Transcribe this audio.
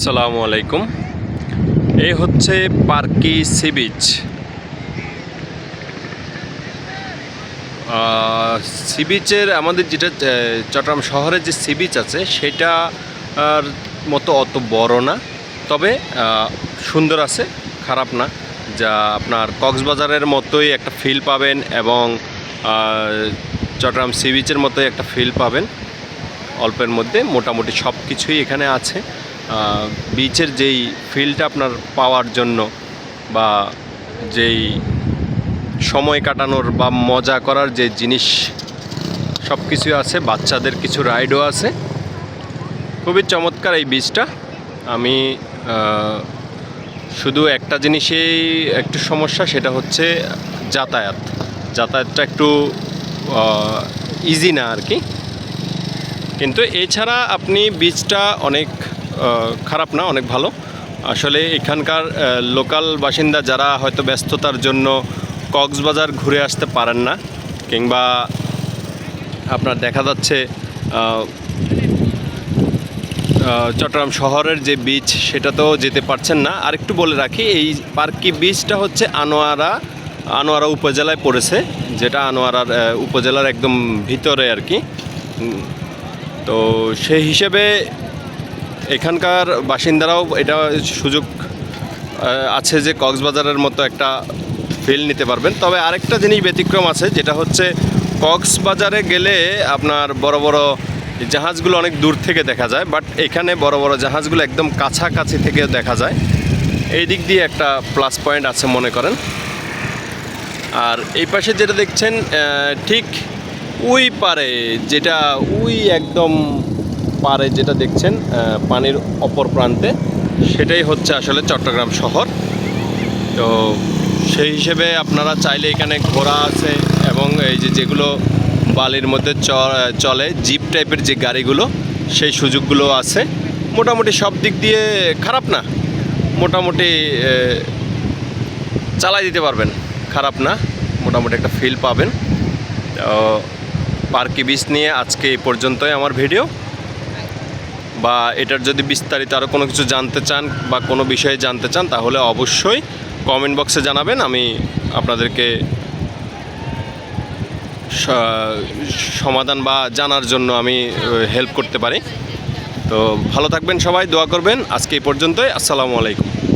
সালামু আলাইকুম। এই হচ্ছে পার্কি সি বিচ। সি বিচের আমাদের যেটা চট্টগ্রাম শহরের যে সি বিচ আছে সেটা মতো অত বড় না। তবে সুন্দর আছে, খারাপ না। যা আপনার কক্সবাজারের মতোই একটা ফিল পাবেন এবং চট্টগ্রাম সি বিচের মতোই একটা ফিল পাবেন। অল্পের মধ্যে মোটামুটি সব কিছুই এখানে আছে। বিচের যেই ফিলটা আপনার পাওয়ার জন্য বা যেই সময় কাটানোর বা মজা করার যে জিনিস সব কিছু আছে, বাচ্চাদের কিছু রাইডও আছে। খুবই চমৎকার এই বিচটা আমি শুধু একটা জিনিসেই একটু সমস্যা, সেটা হচ্ছে যাতায়াত। যাতায়াতটা একটু ইজি না আর কি। কিন্তু এছাড়া আপনি বীজটা অনেক খারাপ না, অনেক ভালো। আসলে এখানকার লোকাল বাসিন্দা যারা হয়তো ব্যস্ততার জন্য কক্সবাজার ঘুরে আসতে পারেন না, কিংবা আপনার দেখা যাচ্ছে চট্টগ্রাম শহরের যে বিচ সেটাতেও যেতে পারছেন না। আর একটু বলে রাখি, এই পার্কি বিচটা হচ্ছে আনোয়ারা আনোয়ারা উপজেলায় পড়েছে, যেটা আনোয়ারার উপজেলার একদম ভিতরে আর কি। তো সেই হিসেবে এখানকার বাসিন্দারাও এটা সুযোগ আছে যে কক্সবাজারের মতো একটা ফিল নিতে পারবেন। তবে আরেকটা জিনিস ব্যতিক্রম আছে, যেটা হচ্ছে কক্সবাজারে গেলে আপনার বড় বড় জাহাজগুলো অনেক দূর থেকে দেখা যায় বাট এখানে বড় বড় জাহাজগুলো একদম কাছাকাছি থেকে দেখা যায়। এই দিক দিয়ে একটা প্লাস পয়েন্ট আছে মনে করেন। আর এই পাশে যেটা দেখছেন ঠিক ওই পারে, যেটা ওই একদম পারে যেটা দেখছেন পানির অপর প্রান্তে, সেটাই হচ্ছে আসলে চট্টগ্রাম শহর। তো সেই হিসেবে আপনারা চাইলে এখানে ঘোড়া আছে এবং এই যে যেগুলো বালির মধ্যে চলে, জিপ টাইপের যে গাড়িগুলো, সেই সুযোগগুলো আছে। মোটামুটি সব দিক দিয়ে খারাপ না, মোটামুটি চালাই দিতে পারবেন। খারাপ না, মোটামুটি একটা ফিল পাবেন। তো পার্কি বিচ নিয়ে আজকে এই পর্যন্তই আমার ভিডিও বা এটার যদি বিস্তারিত আরও কোনো কিছু জানতে চান বা কোনো বিষয়ে জানতে চান, তাহলে অবশ্যই কমেন্ট বক্সে জানাবেন। আমি আপনাদেরকে সমাধান বা জানার জন্য আমি হেল্প করতে পারি। তো ভালো থাকবেন সবাই, দোয়া করবেন। আজকে এই পর্যন্তই। আসসালামু আলাইকুম।